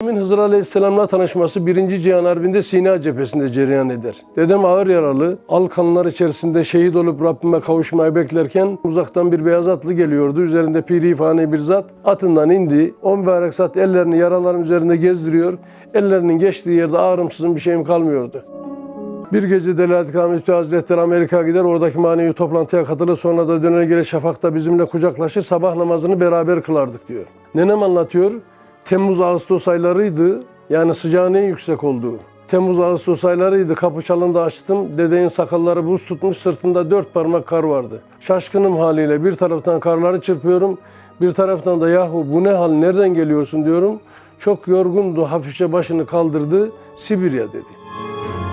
Peygamberin Hızır Aleyhisselam'la tanışması 1. Cihan Harbi'nde Sina cephesinde cereyan eder. Dedem ağır yaralı, al kanlar içerisinde şehit olup Rabbime kavuşmayı beklerken uzaktan bir beyaz atlı geliyordu. Üzerinde piri fani bir zat atından indi. O mübarek zat ellerini yaraların üzerinde gezdiriyor. Ellerinin geçtiği yerde ağrımsızın bir şeyim kalmıyordu. Bir gece Delalet Kamil Hazretleri Amerika'ya gider, oradaki manevi toplantıya katılır, sonra da döner gelir şafakta bizimle kucaklaşır, sabah namazını beraber kılardık diyor. Nenem anlatıyor, Temmuz-Ağustos aylarıydı, yani sıcağın en yüksek olduğu. Temmuz-Ağustos aylarıydı, kapı çalındı açtım, dedenin sakalları buz tutmuş, sırtında dört parmak kar vardı. Şaşkınım haliyle bir taraftan karları çırpıyorum, bir taraftan da yahu bu ne hal, nereden geliyorsun diyorum. Çok yorgundu, hafifçe başını kaldırdı, Sibirya dedi.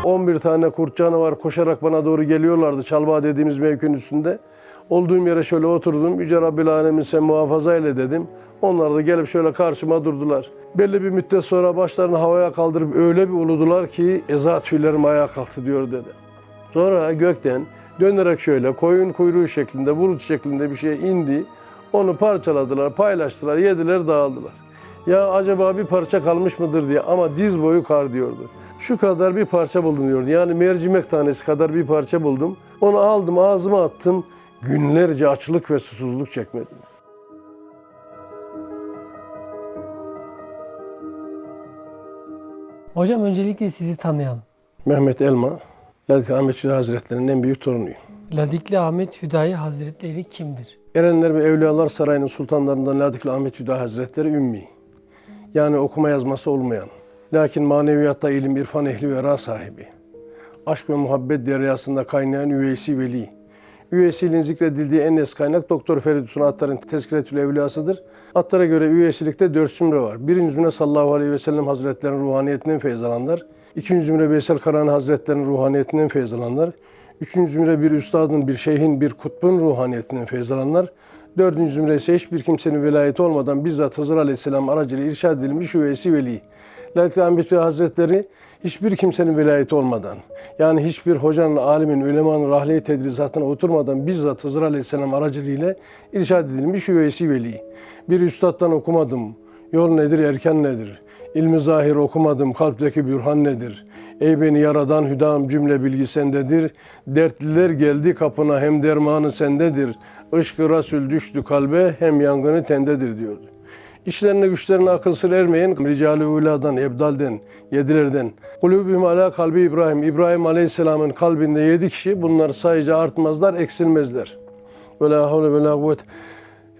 11 tane kurt canavar koşarak bana doğru geliyorlardı Çalbağ dediğimiz mevkinin üstünde. Olduğum yere şöyle oturdum. Yüce Rabbil Alemin sen muhafaza eyle dedim. Onlar da gelip şöyle karşıma durdular. Belli bir müddet sonra başlarını havaya kaldırıp öyle bir uludular ki eza tüylerim ayağa kalktı diyor dedi. Sonra gökten dönerek şöyle koyun kuyruğu şeklinde, bulut şeklinde bir şey indi. Onu parçaladılar, paylaştılar, yediler, dağıldılar. Ya acaba bir parça kalmış mıdır diye ama diz boyu kar diyordu. Şu kadar bir parça buldum diyordu. Yani mercimek tanesi kadar bir parça buldum. Onu aldım ağzıma attım. Günlerce açlık ve susuzluk çekmedim. Hocam öncelikle sizi tanıyalım. Mehmet Elma, Ladik Ahmet Hüdayi Hazretleri'nin en büyük torunuyum. Ladikli Ahmet Hüdayi Hazretleri kimdir? Erenler ve Evliyalar Sarayı'nın sultanlarından Ladikli Ahmet Hüdayi Hazretleri ümmi. Yani okuma yazması olmayan. Lakin maneviyatta ilim, irfan ehli ve ra sahibi. Aşk ve muhabbet deryasında kaynayan üveysi veli. Üveysiliğin zikredildiği en eski kaynak Doktor Feridun Attar'ın Tezkiretül Evliyasıdır. Attar'a göre üveysilikte dört zümre var. Birinci zümre sallallahu aleyhi ve sellem hazretlerinin ruhaniyetinden feyz alanlar. İkinci zümre Veysel Karani hazretlerinin ruhaniyetinden feyz alanlar. Üçüncü zümre bir üstadın, bir şeyhin, bir kutbun ruhaniyetinden feyz alanlar. Dördüncü zümre ise hiçbir kimsenin velayeti olmadan bizzat Hızır Aleyhisselam aracılığıyla irşad edilmiş üveysi veli. Lakin Bey Hazretleri hiçbir kimsenin velayeti olmadan, yani hiçbir hocanın, alimin, ülemanın rahle tedrisatına oturmadan bizzat Hızır Aleyhisselam aracılığıyla irşad edilmiş üveysi veli. Bir üstaddan okumadım, yol nedir, erken nedir? İlmi zahir okumadım, kalpteki bürhan nedir? Ey beni yaradan hüdam cümle bilgi sendedir. Dertliler geldi kapına hem dermanı sendedir. Işkı Rasul düştü kalbe hem yangını tendedir diyordu. İşlerine güçlerine akıl sır ermeyen Ricali Ula'dan, Ebdal'den, Yedilerden. Kulübüm ala kalbi İbrahim. İbrahim Aleyhisselam'ın kalbinde yedi kişi bunlar sayıca artmazlar, eksilmezler. Ve la havle ve la kuvvet.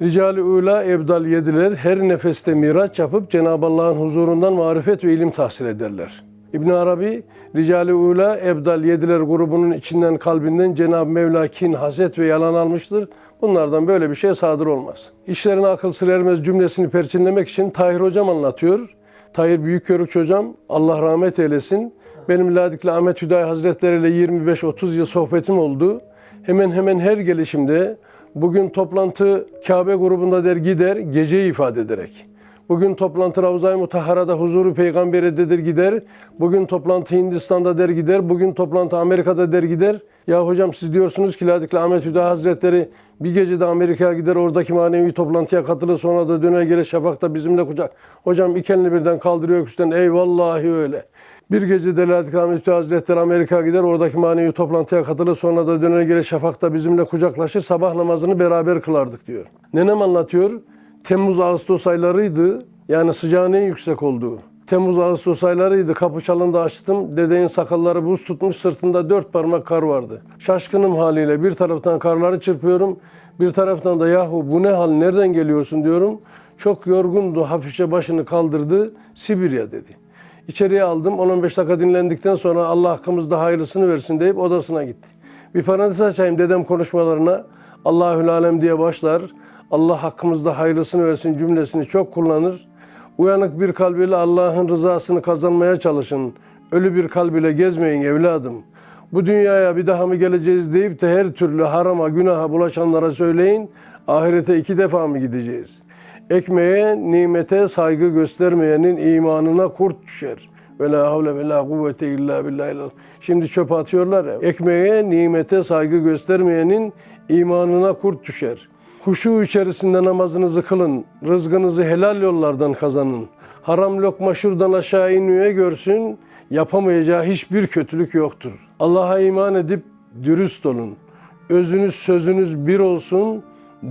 Ricali Ula Ebdal yediler her nefeste miraç yapıp Cenab-ı Allah'ın huzurundan marifet ve ilim tahsil ederler. İbn Arabi Ricali Ula Ebdal yediler grubunun içinden kalbinden Cenab-ı Mevla kin, haset ve yalan almıştır. Bunlardan böyle bir şey sadır olmaz. İşlerine akıl sır ermez cümlesini perçinlemek için Tahir Hocam anlatıyor. Tahir Büyükkörükçü Hocam Allah rahmet eylesin. Benim Ladikli Ahmet Hüdayi Hazretleri ile 25-30 yıl sohbetim oldu. Hemen hemen her gelişimde bugün toplantı Kabe grubunda der gider geceyi ifade ederek. Bugün toplantı Ravza-i Mutahhara'da huzuru peygamberededir gider. Bugün toplantı Hindistan'da der gider. Bugün toplantı Amerika'da der gider. Ya hocam siz diyorsunuz ki Ladikli Ahmet Hüda Hazretleri bir gecede Amerika'ya gider oradaki manevi toplantıya katılır sonra da döner gelir şafakta bizimle kucak. Hocam iki birden kaldırıyor üstten eyvallahi öyle. Bir gece Ladikli Ahmet Hüda Hazretleri Amerika'ya gider oradaki manevi toplantıya katılır sonra da döner gelir şafakta bizimle kucaklaşır sabah namazını beraber kılardık diyor. Nenem anlatıyor. Temmuz-Ağustos aylarıydı. Yani sıcağın en yüksek olduğu. Temmuz-Ağustos aylarıydı. Kapı çalındı açtım. Dedenin sakalları buz tutmuş. Sırtında dört parmak kar vardı. Şaşkınım haliyle. Bir taraftan karları çırpıyorum. Bir taraftan da yahu bu ne hal nereden geliyorsun diyorum. Çok yorgundu. Hafifçe başını kaldırdı. Sibirya dedi. İçeriye aldım. 10-15 dakika dinlendikten sonra Allah hakkımızda hayırlısını versin deyip odasına gitti. Bir parantez açayım dedem konuşmalarına. Allahül Alem diye başlar. Allah hakkımızda hayırlısını versin cümlesini çok kullanır. Uyanık bir kalbiyle Allah'ın rızasını kazanmaya çalışın. Ölü bir kalbiyle gezmeyin evladım. Bu dünyaya bir daha mı geleceğiz deyip de her türlü harama, günaha bulaşanlara söyleyin. Ahirete iki defa mı gideceğiz? Ekmeğe, nimete saygı göstermeyenin imanına kurt düşer. Ve la havle ve la kuvvete illa billah. Şimdi çöpe atıyorlar ya. Ekmeğe, nimete saygı göstermeyenin imanına kurt düşer. Huşu içerisinde namazınızı kılın. Rızkınızı helal yollardan kazanın. Haram lokma şuradan aşağı inmeye görsün. Yapamayacağı hiçbir kötülük yoktur. Allah'a iman edip dürüst olun. Özünüz sözünüz bir olsun.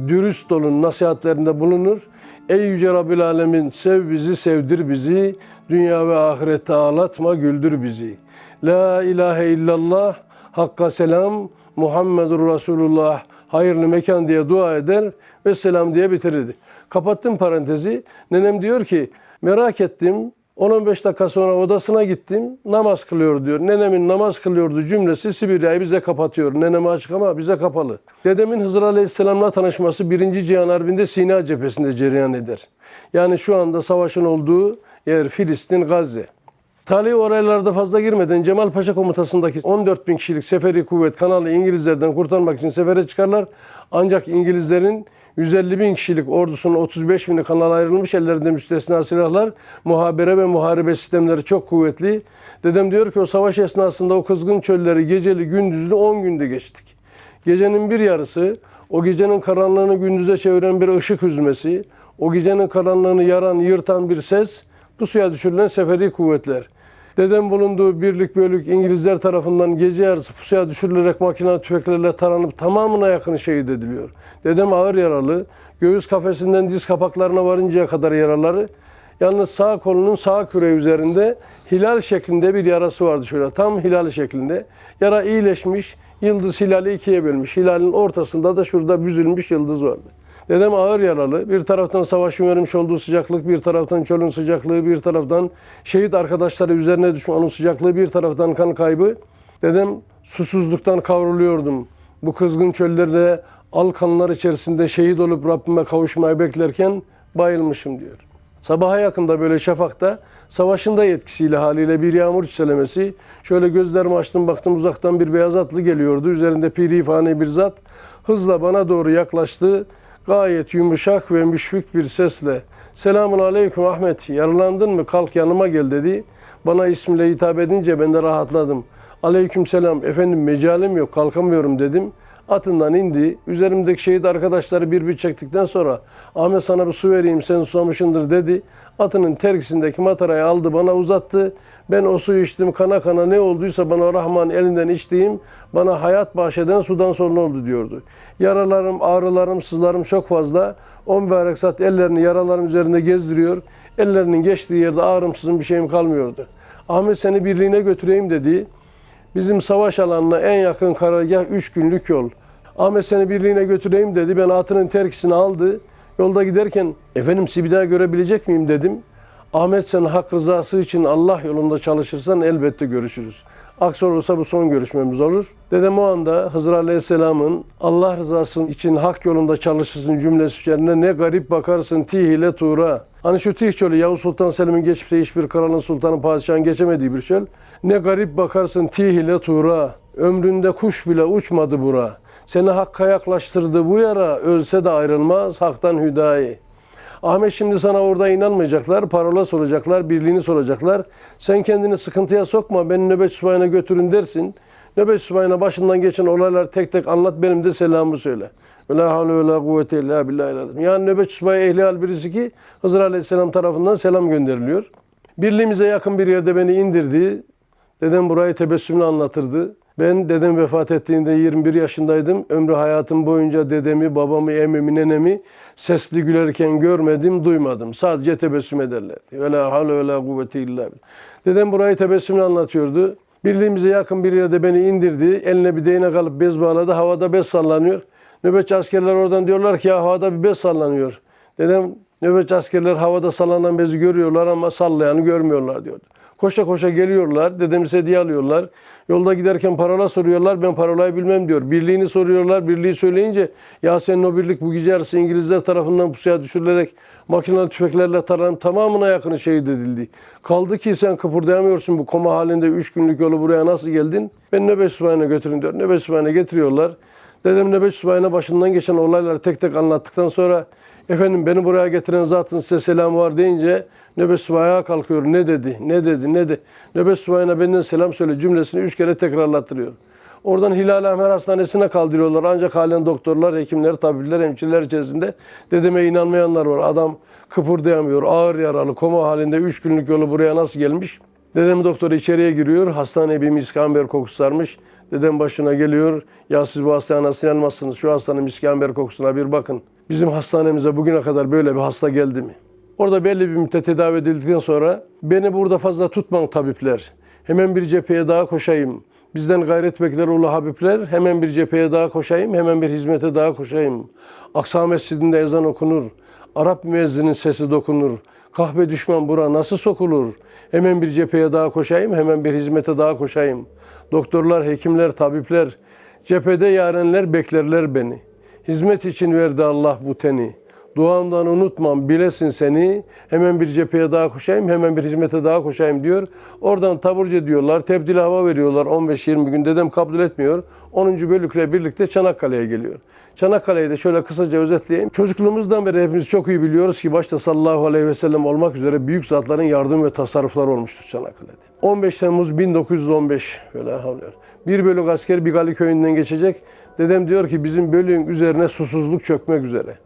Dürüst olun nasihatlerinde bulunur. Ey Yüce Rabbil Alemin sev bizi sevdir bizi. Dünya ve ahirette ağlatma güldür bizi. La ilahe illallah Hakka selam Muhammedur Resulullah hayırlı mekan diye dua eder ve selam diye bitirirdi. Kapattım parantezi. Nenem diyor ki merak ettim 10-15 dakika sonra odasına gittim namaz kılıyor diyor. Nenemin namaz kılıyordu cümlesi Sibirya'yı bize kapatıyor. Neneme açık ama bize kapalı. Dedemin Hızır Aleyhisselam'la tanışması 1. Cihan Harbi'nde Sina cephesinde cereyan eder. Yani şu anda savaşın olduğu yer Filistin, Gazze. Tali oraylarda fazla girmeden Cemal Paşa komutasındaki 14 bin kişilik seferi kuvvet kanalı İngilizlerden kurtarmak için sefere çıkarlar. Ancak İngilizlerin 150 bin kişilik ordusunun 35 bini kanala ayrılmış ellerinde müstesna silahlar, muhabere ve muharebe sistemleri çok kuvvetli. Dedem diyor ki o savaş esnasında o kızgın çölleri geceli gündüzlü 10 günde geçtik. Gecenin bir yarısı o gecenin karanlığını gündüze çeviren bir ışık hüzmesi, o gecenin karanlığını yaran, yırtan bir ses, pusuya düşürülen seferi kuvvetler. Dedem bulunduğu birlik bölük İngilizler tarafından gece yarısı pusuya düşürülerek makinalı tüfeklerle taranıp tamamına yakın şehit ediliyor. Dedem ağır yaralı, göğüs kafesinden diz kapaklarına varıncaya kadar yaraları, yalnız sağ kolunun sağ küre üzerinde hilal şeklinde bir yarası vardı şöyle tam hilal şeklinde. Yara iyileşmiş, yıldız hilali ikiye bölmüş. Hilalin ortasında da şurada büzülmüş yıldız vardı. Dedem ağır yaralı. Bir taraftan savaşın vermiş olduğu sıcaklık, bir taraftan çölün sıcaklığı, bir taraftan şehit arkadaşları üzerine düşman onun sıcaklığı, bir taraftan kan kaybı. Dedem susuzluktan kavruluyordum. Bu kızgın çöllerde al kanlar içerisinde şehit olup Rabbime kavuşmayı beklerken bayılmışım diyor. Sabaha yakında böyle şafakta savaşın da yetkisiyle haliyle bir yağmur çiselemesi. Şöyle gözlerimi açtım baktım uzaktan bir beyaz atlı geliyordu. Üzerinde pirifane bir zat hızla bana doğru yaklaştı. Gayet yumuşak ve müşfik bir sesle Selamun aleyküm Ahmet yaralandın mı kalk yanıma gel dedi. Bana ismiyle hitap edince ben de rahatladım. Aleyküm selam efendim mecalim yok kalkamıyorum dedim. Atından indi. Üzerimdeki şehit arkadaşları bir bir çektikten sonra Ahmet sana bir su vereyim sen susamışındır dedi. Atının terkisindeki matarayı aldı bana uzattı. Ben o suyu içtim kana kana ne olduysa bana Rahman elinden içtiğim bana hayat bahşeden sudan sonra oldu diyordu. Yaralarım, ağrılarım, sızlarım çok fazla. O mübarek zat ellerini yaralarım üzerinde gezdiriyor. Ellerinin geçtiği yerde ağrımsızın bir şeyim kalmıyordu. Ahmet seni birliğine götüreyim dedi. Bizim savaş alanına en yakın karargah 3 günlük yol. Ahmet seni birliğine götüreyim dedi. Ben atının terkisini aldı. Yolda giderken efendim sizi bir daha görebilecek miyim dedim. Ahmet sen hak rızası için Allah yolunda çalışırsan elbette görüşürüz. Aksi olursa bu son görüşmemiz olur. Dedem o anda Hızır Aleyhisselam'ın Allah rızası için hak yolunda çalışırsın cümlesi üzerine ne garip bakarsın tih ile tuğra. Hani şu tih çölü Yavuz Sultan Selim'in geçip hiçbir kralın sultanın padişahın geçemediği bir çöl. Ne garip bakarsın tih ile tuğra. Ömründe kuş bile uçmadı bura. Seni hakka yaklaştırdı bu yara. Ölse de ayrılmaz haktan hüdayi. Ahmet şimdi sana orada inanmayacaklar, parola soracaklar, birliğini soracaklar. Sen kendini sıkıntıya sokma, beni nöbet subayına götürün dersin. Nöbet subayına başından geçen olaylar tek tek anlat, benim de selamı söyle. Ve la havle ve illa billahi Yani nöbet subayı ehli hal birisi ki Hızır Aleyhisselam tarafından selam gönderiliyor. Birliğimize yakın bir yerde beni indirdi. Dedem burayı tebessümle anlatırdı. Ben dedem vefat ettiğinde 21 yaşındaydım. Ömrü hayatım boyunca dedemi, babamı, emmimi, nenemi sesli gülerken görmedim, duymadım. Sadece tebessüm ederlerdi. Havle ve la kuvvete illa billah. Dedem burayı tebessümle anlatıyordu. Birliğimize yakın bir yerde beni indirdi. Eline bir değnek alıp bez bağladı. Havada bez sallanıyor. Nöbetçi askerler oradan diyorlar ki ya havada bir bez sallanıyor. Dedem nöbetçi askerler havada sallanan bezi görüyorlar ama sallayanı görmüyorlar diyordu. Koşa koşa geliyorlar. Dedemi hediye alıyorlar. Yolda giderken parola soruyorlar. Ben parolayı bilmem diyor. Birliğini soruyorlar. Birliği söyleyince ya senin o birlik bu gece yarısı İngilizler tarafından pusuya düşürülerek makinalı tüfeklerle taranıp tamamına yakını şehit edildi. Kaldı ki sen kıpırdayamıyorsun bu koma halinde 3 günlük yolu buraya nasıl geldin? Ben nöbet subayına götürün diyor. Nöbet subayına getiriyorlar. Dedem nöbet subayına başından geçen olayları tek tek anlattıktan sonra efendim beni buraya getiren zatın size selamı var deyince nöbet subayı ayağa kalkıyor. Ne dedi, ne dedi, ne de. Nöbet subayına benden selam söyle cümlesini üç kere tekrarlattırıyor. Oradan Hilal Ahmer Hastanesi'ne kaldırıyorlar. Ancak halen doktorlar, hekimler, tabipler, hemşireler içerisinde dedeme inanmayanlar var. Adam Kıpırdayamıyor. Ağır yaralı. Koma halinde 3 günlük yolu buraya nasıl gelmiş? Dedem doktor içeriye giriyor. Hastaneye bir miskamber kokusu sarmış. Dedem başına geliyor. Ya siz bu hastaya nasıl inanmazsınız? Şu hastanın miskamber kokusuna bir bakın. Bizim hastanemize bugüne kadar böyle bir hasta geldi mi? Orada belli bir müddet tedavi edildikten sonra beni burada fazla tutmayın tabipler. Hemen bir cepheye daha koşayım. Bizden gayret bekler ulu Habibler. Hemen bir cepheye daha koşayım. Hemen bir hizmete daha koşayım. Aksa Mescidinde ezan okunur. Arap müezzinin sesi dokunur. Kahve düşman bura nasıl sokulur? Hemen bir cepheye daha koşayım. Hemen bir hizmete daha koşayım. Doktorlar, hekimler, tabipler. Cephede yarenler beklerler beni. Hizmet için verdi Allah bu teni. Duamdan unutmam bilesin seni. Hemen bir cepheye daha koşayım, hemen bir hizmete daha koşayım diyor. Oradan taburcu ediyorlar, tebdil hava veriyorlar 15-20 gün. Dedem kabul etmiyor. 10. bölükle birlikte Çanakkale'ye geliyor. Çanakkale'yi de şöyle kısaca özetleyeyim. Çocukluğumuzdan beri hepimiz çok iyi biliyoruz ki başta sallallahu aleyhi ve sellem olmak üzere büyük zatların yardım ve tasarrufları olmuştur Çanakkale'de. 15 Temmuz 1915 böyle havlıyor. Bir bölük asker Bigali köyünden geçecek. Dedem diyor ki bizim bölüğün üzerine susuzluk çökmek üzere.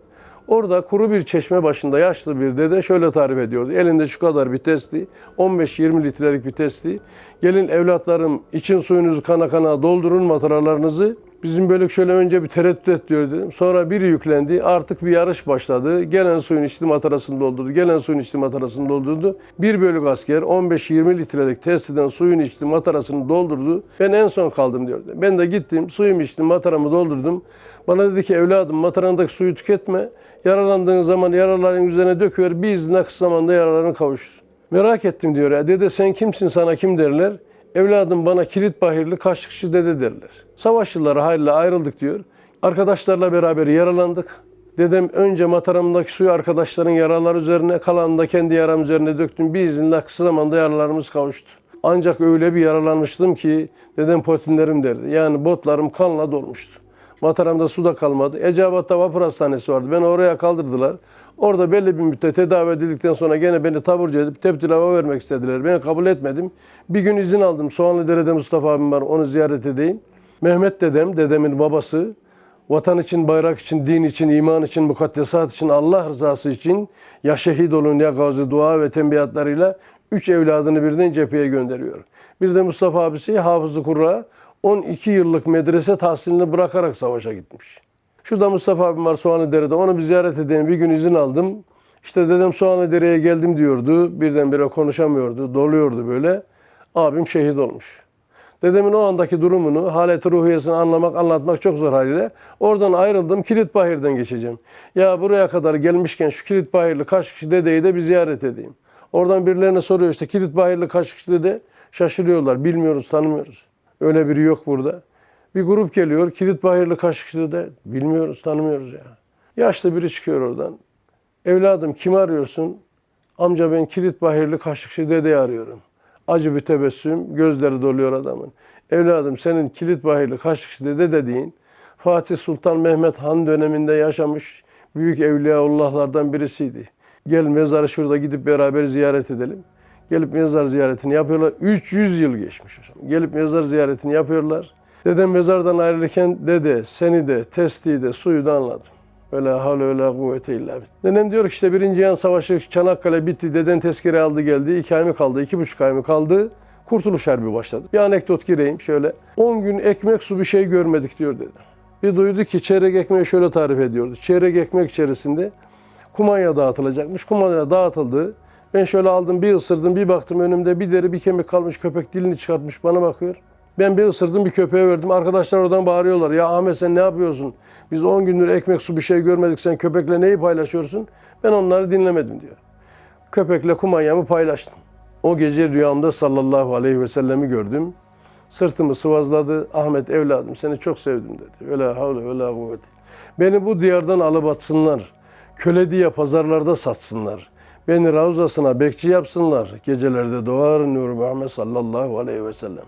Orada kuru bir çeşme başında yaşlı bir dede şöyle tarif ediyordu. Elinde şu kadar bir testi, 15-20 litrelik bir testi. Gelin evlatlarım için suyunuzu kana kana doldurun mataralarınızı. Bizim bölük şöyle önce bir tereddüt et diyor dedim. Sonra biri yüklendi. Artık bir yarış başladı. Gelen suyun içti matarasını doldurdu. Gelen suyun içti matarasını doldurdu. Bir bölük asker 15-20 litrelik testiden suyun içti matarasını doldurdu. Ben en son kaldım diyor. Ben de gittim suyumu içtim mataramı doldurdum. Bana dedi ki evladım matarandaki suyu tüketme. Yaralandığın zaman yaraların üzerine döküyor. Biz ne kısa zamanda yaralarını kavuşur. Merak ettim diyor ya. Dede sen kimsin sana kim derler. Evladım bana kilit bahirli kaşıkçı dede derler. Savaş yılları hayırla ayrıldık diyor. Arkadaşlarla beraber yaralandık. Dedem önce mataramdaki suyu arkadaşların yaraları üzerine, kalanını da kendi yaram üzerine döktüm. Bir izinle kısa zamanda yaralarımız kavuştu. Ancak öyle bir yaralanmıştım ki dedem potinlerim derdi. Yani botlarım kanla dolmuştu. Mataramda su da kalmadı. Eceabat'ta vapur hastanesi vardı. Beni oraya kaldırdılar. Orada belli bir müddet tedavi edildikten sonra gene beni taburcu edip teptil hava vermek istediler. Ben kabul etmedim. Bir gün izin aldım. Soğanlıdere'de Mustafa abim var. Onu ziyaret edeyim. Mehmet dedem, dedemin babası. Vatan için, bayrak için, din için, iman için, mukaddesat için, Allah rızası için ya şehit olun ya gazi dua ve tembihatlarıyla üç evladını birden cepheye gönderiyor. Bir de Mustafa abisi Hafızı Kurra 12 yıllık medrese tahsilini bırakarak savaşa gitmiş. Şurada Mustafa abim var Soğanlıdere'de. Onu bir ziyaret edeyim. Bir gün izin aldım. İşte dedem Soğanlıdere'ye geldim diyordu. Birdenbire konuşamıyordu. Doluyordu böyle. Abim şehit olmuş. Dedemin o andaki durumunu, haleti ruhiyesini anlamak, anlatmak çok zor haliyle. Oradan ayrıldım. Kilitbahir'den geçeceğim. Ya buraya kadar gelmişken şu Kilitbahirli Kaşıkçı dedeyi de bir ziyaret edeyim. Oradan birilerine soruyor işte Kilitbahirli Kaşıkçı dede. Şaşırıyorlar. Bilmiyoruz, tanımıyoruz. Öyle biri yok burada. Bir grup geliyor. Kilitbahirli Kaşıkçı dede. Bilmiyoruz, tanımıyoruz ya. Yaşlı biri çıkıyor oradan. Evladım kimi arıyorsun? Amca ben Kilitbahirli Kaşıkçı dedeyi arıyorum. Acı bir tebessüm, gözleri doluyor adamın. Evladım senin Kilitbahirli Kaşıkçı dede dediğin Fatih Sultan Mehmet Han döneminde yaşamış büyük evliyaullahlardan birisiydi. Gel mezarı şurada gidip beraber ziyaret edelim. Gelip mezar ziyaretini yapıyorlar. 300 yıl geçmiş hocam. Gelip mezar ziyaretini yapıyorlar. Dedem mezardan ayrılırken dede seni de testi de suyu da anladım. Öyle havle öyle kuvvete illa. Nenem diyor ki işte Birinci Cihan Savaşı Çanakkale bitti. Deden tezkere aldı geldi. İki ay mı kaldı? iki buçuk ay mı kaldı? Kurtuluş Harbi başladı. Bir anekdot gireyim şöyle. 10 gün ekmek su bir şey görmedik diyor dedi. Bir duydu ki çeyrek ekmeği şöyle tarif ediyordu. Çeyrek ekmek içerisinde kumanya dağıtılacakmış. Kumanya dağıtıldı. Ben şöyle aldım bir ısırdım bir baktım önümde bir deri bir kemik kalmış köpek dilini çıkartmış bana bakıyor. Ben bir ısırdım bir köpeğe verdim. Arkadaşlar oradan bağırıyorlar. Ya Ahmet sen ne yapıyorsun? Biz 10 gündür ekmek su bir şey görmedik. Sen köpekle neyi paylaşıyorsun? Ben onları dinlemedim diyor. Köpekle kumanyamı paylaştım. O gece rüyamda sallallahu aleyhi ve sellemi gördüm. Sırtımı sıvazladı. Ahmet evladım seni çok sevdim dedi. Öyle havle öyle kuvvet. Beni bu diyardan alıp atsınlar. Köle diye pazarlarda satsınlar. Beni ravzasına bekçi yapsınlar. Gecelerde doğar Nur Muhammed sallallahu aleyhi ve sellem.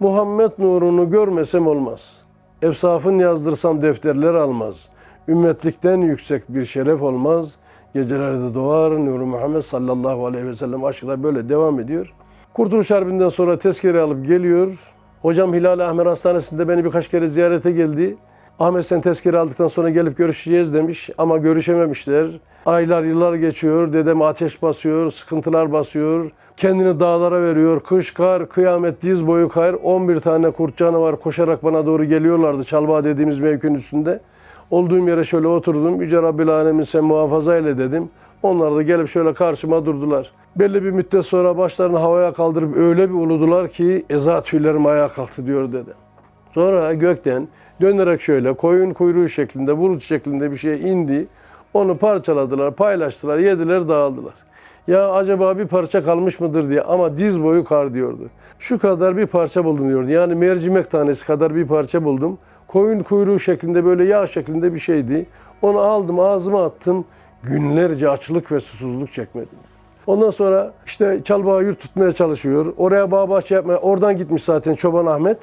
Muhammed nurunu görmesem olmaz. Efsafın yazdırsam defterler almaz. Ümmetlikten yüksek bir şeref olmaz. Gecelerde doğar Nur Muhammed sallallahu aleyhi ve sellem aşkla böyle devam ediyor. Kurtuluş Harbi'nden sonra tezkere alıp geliyor. Hocam Hilal Ahmer Hastanesi'nde beni birkaç kere ziyarete geldi. Ahmet sen tezkere aldıktan sonra gelip görüşeceğiz demiş ama görüşememişler. Aylar yıllar geçiyor. Dedem ateş basıyor, sıkıntılar basıyor. Kendini dağlara veriyor. Kış, kar, kıyamet, diz boyu kar. 11 tane kurt canavar koşarak bana doğru geliyorlardı Çalbağ dediğimiz mevkinin üstünde. Olduğum yere şöyle oturdum. Yüce Rabbil Alemin sen muhafaza eyle dedim. Onlar da gelip şöyle karşıma durdular. Belli bir müddet sonra başlarını havaya kaldırıp öyle bir uludular ki eza tüylerim ayağa kalktı diyor dedi. Sonra gökten dönerek şöyle koyun kuyruğu şeklinde, bulut şeklinde bir şey indi. Onu parçaladılar, paylaştılar, yediler, dağıldılar. Ya acaba bir parça kalmış mıdır diye ama diz boyu kar diyordu. Şu kadar bir parça buldum diyordu. Yani mercimek tanesi kadar bir parça buldum. Koyun kuyruğu şeklinde böyle yağ şeklinde bir şeydi. Onu aldım ağzıma attım. Günlerce açlık ve susuzluk çekmedim. Ondan sonra işte Çalbağa yurt tutmaya çalışıyor. Oraya bağ bahçe yapmaya, oradan gitmiş zaten Çoban Ahmet.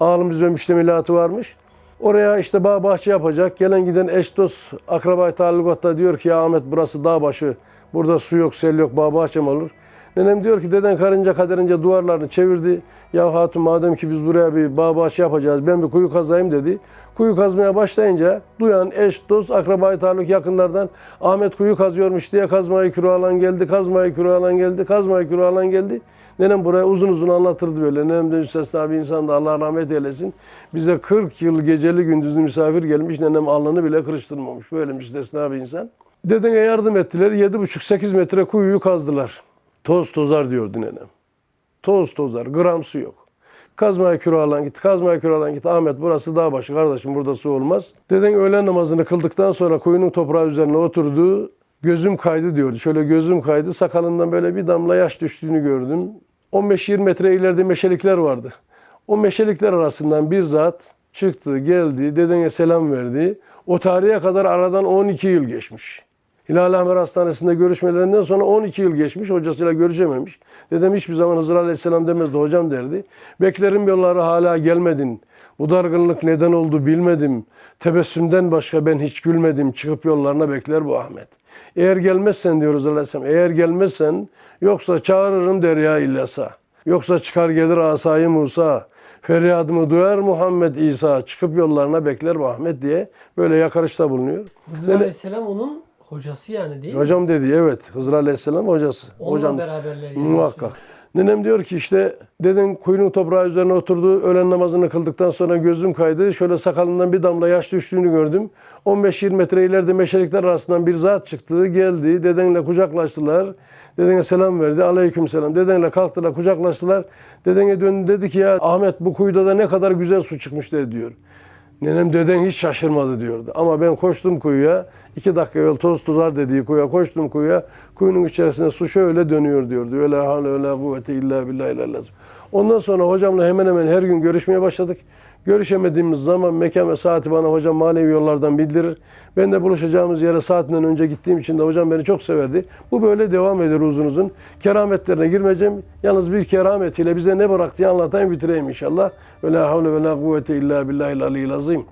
Ağlımız ve müştemilatı varmış. Oraya işte bağ bahçe yapacak. Gelen giden eş dost akraba talukatta diyor ki ya Ahmet burası dağ başı. Burada su yok, sel yok, bağ bahçem olur. Nenem diyor ki deden karınca kaderince duvarlarını çevirdi. Ya hatun madem ki biz buraya bir bağ bahçe yapacağız ben bir kuyu kazayım dedi. Kuyu kazmaya başlayınca duyan eş, dost, akrabayı taluk yakınlardan Ahmet kuyu kazıyormuş diye kazmayı kuru alan geldi, kazmayı kuru alan geldi, kazmayı kuru alan geldi. Nenem buraya uzun uzun anlatırdı böyle. Nenem de müstesna bir insan da Allah rahmet eylesin. Bize 40 yıl geceli gündüzlü misafir gelmiş. Nenem alnını bile kırıştırmamış. Böyle müstesna bir insan. Dedene yardım ettiler. 7,5-8 metre kuyuyu kazdılar. Toz tozar diyordu nenem. Toz tozar, gram su yok. Kazmaya küre alan git, kazmaya küre alan git. Ahmet burası dağ başı kardeşim burada su olmaz. Deden öğlen namazını kıldıktan sonra kuyunun toprağı üzerine oturdu. Gözüm kaydı diyordu. Şöyle gözüm kaydı. Sakalından böyle bir damla yaş düştüğünü gördüm. 15-20 metre ileride meşelikler vardı. O meşelikler arasından bir zat çıktı, geldi, dedene selam verdi. O tarihe kadar aradan 12 yıl geçmiş. Hilal Ahmer Hastanesi'nde görüşmelerinden sonra 12 yıl geçmiş. Hocasıyla görüşememiş. Dedem hiçbir zaman Hızır Aleyhisselam demezdi. Hocam derdi. Beklerim yolları hala gelmedin. Bu dargınlık neden oldu bilmedim. Tebessümden başka ben hiç gülmedim. Çıkıp yollarına bekler bu Ahmet. Eğer gelmezsen diyoruz Aleyhisselam. Eğer gelmezsen yoksa çağırırım derya illasa. Yoksa çıkar gelir asayı Musa. Feryadımı duyar Muhammed İsa. Çıkıp yollarına bekler bu Ahmet diye böyle yakarışta bulunuyor. Hızır Aleyhisselam onun hocası yani değil mi? Hocam dedi evet Hızır Aleyhisselam hocası. Onunla Hocam beraberler. yani. Nenem diyor ki işte deden kuyunun toprağı üzerine oturdu. Öğlen namazını kıldıktan sonra gözüm kaydı. Şöyle sakalından bir damla yaş düştüğünü gördüm. 15-20 metre ileride meşelikler arasından bir zat çıktı. Geldi. Dedenle kucaklaştılar. Dedene selam verdi. Aleyküm selam. Dedenle kalktılar kucaklaştılar. Dedene döndü dedi ki ya Ahmet bu kuyuda da ne kadar güzel su çıkmış dedi diyor. Nenem deden hiç şaşırmadı diyordu. Ama ben koştum kuyuya. iki dakika yol toz tuzar dediği kuyuya koştum kuyuya. Kuyunun içerisinde su şöyle dönüyor diyordu. Öyle hal öyle kuvvete illa billahi lazım. Ondan sonra hocamla hemen hemen her gün görüşmeye başladık. Görüşemediğimiz zaman mekan ve saati bana hocam manevi yollardan bildirir. Ben de buluşacağımız yere saatinden önce gittiğim için de hocam beni çok severdi. Bu böyle devam eder uzun uzun. Kerametlerine girmeyeceğim. Yalnız bir kerametiyle bize ne bıraktığını anlatayım bitireyim inşallah. Ve la havle ve la kuvvete illa billahil aliyyil azim.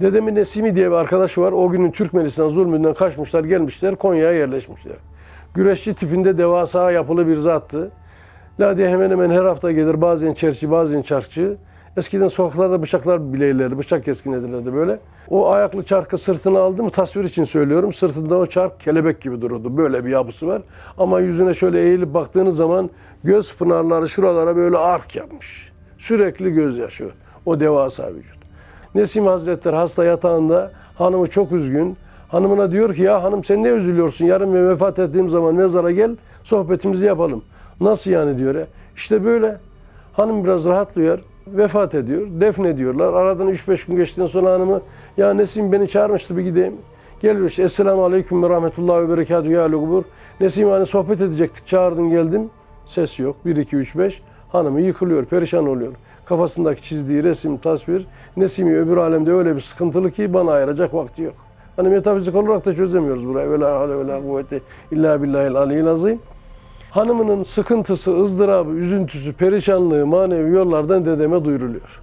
Dedemin Nesimi diye bir arkadaşı var. O günün Türkmenistan zulmünden kaçmışlar, gelmişler, Konya'ya yerleşmişler. Güreşçi tipinde devasa yapılı bir zattı. Lade hemen hemen her hafta gelir. Bazen çerçi, bazen çarkçı. Eskiden sokaklarda bıçaklar bileylerdi, bıçak keskin edilirdi böyle. O ayaklı çarkı sırtına aldı mı tasvir için söylüyorum. Sırtında o çark kelebek gibi dururdu. Böyle bir yapısı var. Ama yüzüne şöyle eğilip baktığınız zaman göz pınarları şuralara böyle ark yapmış. Sürekli gözyaşı. O devasa vücut. Nesim Hazretleri hasta yatağında hanımı çok üzgün. Hanımına diyor ki ya hanım sen ne üzülüyorsun? Yarın ben vefat ettiğim zaman mezara gel sohbetimizi yapalım. Nasıl yani diyor. "E, İşte böyle. Hanım biraz rahatlıyor. Vefat ediyor. Defnediyorlar. Aradan 3-5 gün geçtikten sonra hanımı ya Nesim beni çağırmıştı bir gideyim. Geliyor işte Esselamu Aleyküm ve Rahmetullahi ve Berekatuhu ya Lugubur. Nesim hani sohbet edecektik çağırdın geldim. Ses yok. 1, 2, 3, 5. Hanımı yıkılıyor, perişan oluyor. Kafasındaki çizdiği resim, tasvir, Nesimi öbür alemde öyle bir sıkıntılı ki bana ayıracak vakti yok. Hani metafizik olarak da çözemiyoruz burayı. Öyle hale öyle kuvveti illa billahil aliyyil azim. Hanımının sıkıntısı, ızdırabı, üzüntüsü, perişanlığı manevi yollardan dedeme duyuruluyor.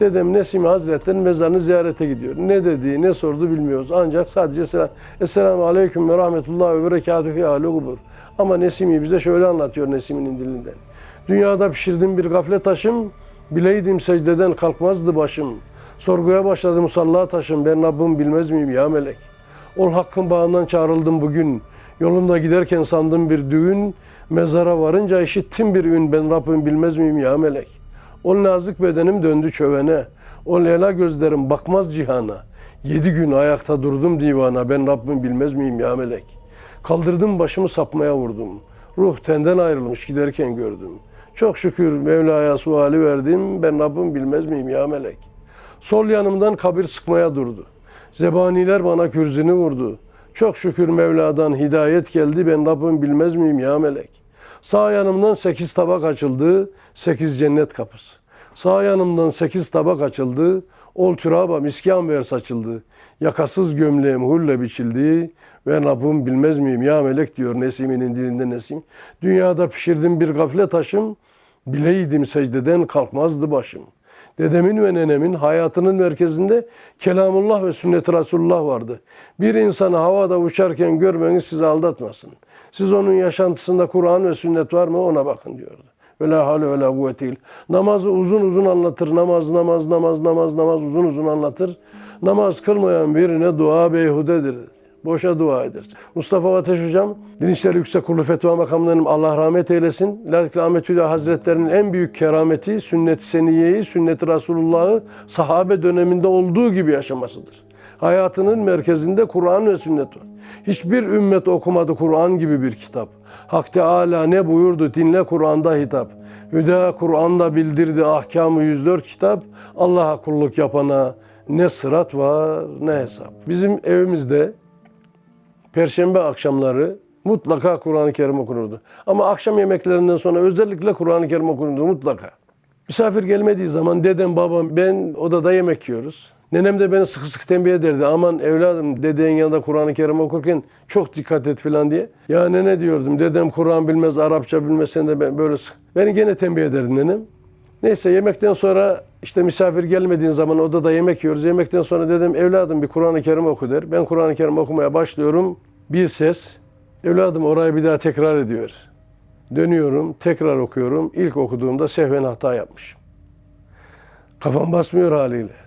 Dedem Nesimi Hazretleri'nin mezarını ziyarete gidiyor. Ne dedi, ne sordu bilmiyoruz. Ancak sadece selam, Esselamu Aleyküm ve Rahmetullahi ve Berekatuhu ya Lugubur. Ama Nesimi bize şöyle anlatıyor Nesimi'nin dilinden. Dünyada pişirdiğim bir gaflet taşım, bileydim secdeden kalkmazdı başım. Sorguya başladı musalla taşım ben Rabbim bilmez miyim ya melek. Ol hakkın bağından çağrıldım bugün. Yolunda giderken sandım bir düğün. Mezara varınca işittim bir ün ben Rabbim bilmez miyim ya melek. Ol nazik bedenim döndü çövene. Ol ela gözlerim bakmaz cihana. Yedi gün ayakta durdum divana ben Rabbim bilmez miyim ya melek. Kaldırdım başımı sapmaya vurdum. Ruh tenden ayrılmış giderken gördüm. Çok şükür Mevla'ya suali verdim ben Rabbim bilmez miyim ya melek. Sol yanımdan kabir sıkmaya durdu. Zebaniler bana kürzünü vurdu. Çok şükür Mevla'dan hidayet geldi ben Rabbim bilmez miyim ya melek. Sağ yanımdan sekiz tabak açıldı, sekiz cennet kapısı. Sağ yanımdan sekiz tabak açıldı, ol türaba miskan ver saçıldı. Yakasız gömleğim hulle biçildi, ben Rabbim bilmez miyim ya melek diyor Nesimi'nin dilinde Nesim. Dünyada pişirdim bir gafle taşım, bileydim secdeden kalkmazdı başım. Dedemin ve nenemin hayatının merkezinde kelamullah ve sünnet-i Resulullah vardı. Bir insanı havada uçarken görmeniz sizi aldatmasın. Siz onun yaşantısında Kur'an ve sünnet var mı ona bakın diyordu. Ve la havle ve la kuvvete illa. Namazı uzun uzun anlatır. Namaz, namaz, namaz, namaz, namaz uzun uzun anlatır. Namaz kılmayan birine dua beyhudedir. Boşa dua edersin. Mustafa Ateş Hocam, Din İşleri Yüksek Kurulu Fetva Makamlarının Allah rahmet eylesin. Ladik Ahmet Hülya Hazretlerinin en büyük kerameti sünnet-i seniyeyi, sünnet-i Resulullah'ı sahabe döneminde olduğu gibi yaşamasıdır. Hayatının merkezinde Kur'an ve sünnet var. Hiçbir ümmet okumadı Kur'an gibi bir kitap. Hak Teala ne buyurdu? Dinle Kur'an'da hitap. Hüda Kur'an'da bildirdi ahkamı 104 kitap. Allah'a kulluk yapana ne sırat var ne hesap. Bizim evimizde Perşembe akşamları mutlaka Kur'an-ı Kerim okunurdu. Ama akşam yemeklerinden sonra özellikle Kur'an-ı Kerim okunurdu mutlaka. Misafir gelmediği zaman dedem, babam, ben odada yemek yiyoruz. Nenem de beni sıkı sıkı tembih ederdi. Aman evladım dedenin yanında Kur'an-ı Kerim okurken çok dikkat et falan diye. Ya nene diyordum dedem Kur'an bilmez, Arapça bilmez sen de böyle sık. Beni gene tembih ederdi nenem. Neyse yemekten sonra işte misafir gelmediğin zaman odada yemek yiyoruz. Yemekten sonra dedim evladım bir Kur'an-ı Kerim oku der. Ben Kur'an-ı Kerim okumaya başlıyorum. Bir ses evladım orayı bir daha tekrar ediyor. Dönüyorum tekrar okuyorum. İlk okuduğumda sehven hata yapmışım. Kafam basmıyor haliyle.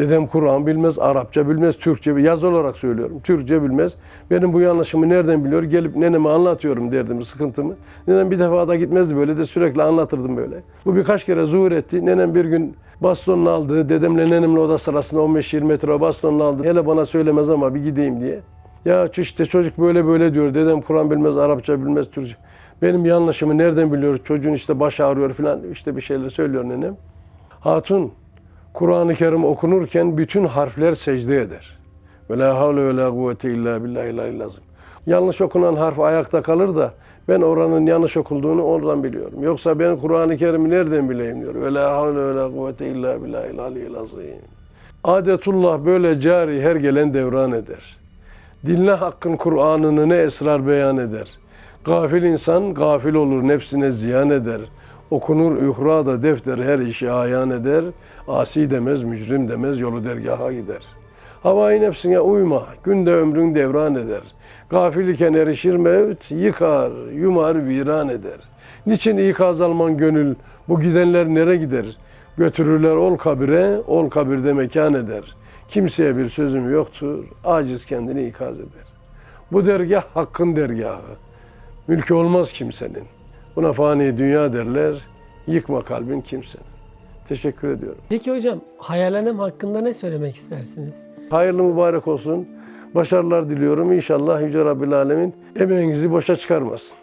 Dedem Kur'an bilmez, Arapça bilmez, Türkçe yaz olarak söylüyorum. Türkçe bilmez. Benim bu yanlışımı nereden biliyor? Gelip neneme anlatıyorum derdim sıkıntımı. Nenem bir defa da gitmezdi böyle de sürekli anlatırdım böyle. Bu birkaç kere zuhur etti. Nenem bir gün bastonunu aldı. Dedemle nenemle oda sırasında 15-20 metre bastonunu aldı. Hele bana söylemez ama bir gideyim diye. Ya işte çocuk böyle böyle diyor. Dedem Kur'an bilmez, Arapça bilmez, Türkçe. Benim yanlışımı nereden biliyor? Çocuğun işte baş ağrıyor falan işte bir şeyler söylüyor nenem. Hatun Kur'an-ı Kerim okunurken bütün harfler secde eder. Ve la havle ve la kuvvete illa billahi lazım. Yanlış okunan harf ayakta kalır da ben oranın yanlış okulduğunu oradan biliyorum. Yoksa ben Kur'an-ı Kerim'i nereden bileyim diyor. Ve la havle ve la kuvvete illa billahi azim. Adetullah böyle cari her gelen devran eder. Dinle hakkın Kur'an'ını ne esrar beyan eder. Gafil insan gafil olur nefsine ziyan eder. Okunur ührada defter her işi ayan eder. Asi demez, mücrim demez, yolu dergaha gider. Havai nefsine uyma, günde ömrün devran eder. Gafil iken erişir mevt, yıkar, yumar, viran eder. Niçin ikaz alman gönül, bu gidenler nere gider? Götürürler ol kabire, ol kabirde mekan eder. Kimseye bir sözüm yoktur, aciz kendini ikaz eder. Bu dergah hakkın dergahı. Mülkü olmaz kimsenin. Buna fani dünya derler. Yıkma kalbin kimsenin. Teşekkür ediyorum. Peki hocam hayallerim hakkında ne söylemek istersiniz? Hayırlı mübarek olsun. Başarılar diliyorum. İnşallah Yüce Rabbil Alemin emeğinizi boşa çıkarmasın.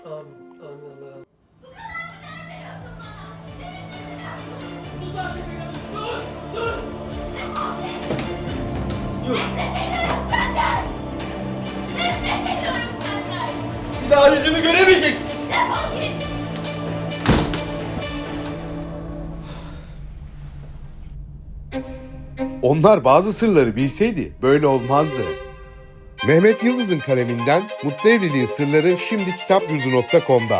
Onlar bazı sırları bilseydi böyle olmazdı. Mehmet Yıldız'ın kaleminden Mutlu Evliliğin Sırları şimdi kitapyurdu.com'da.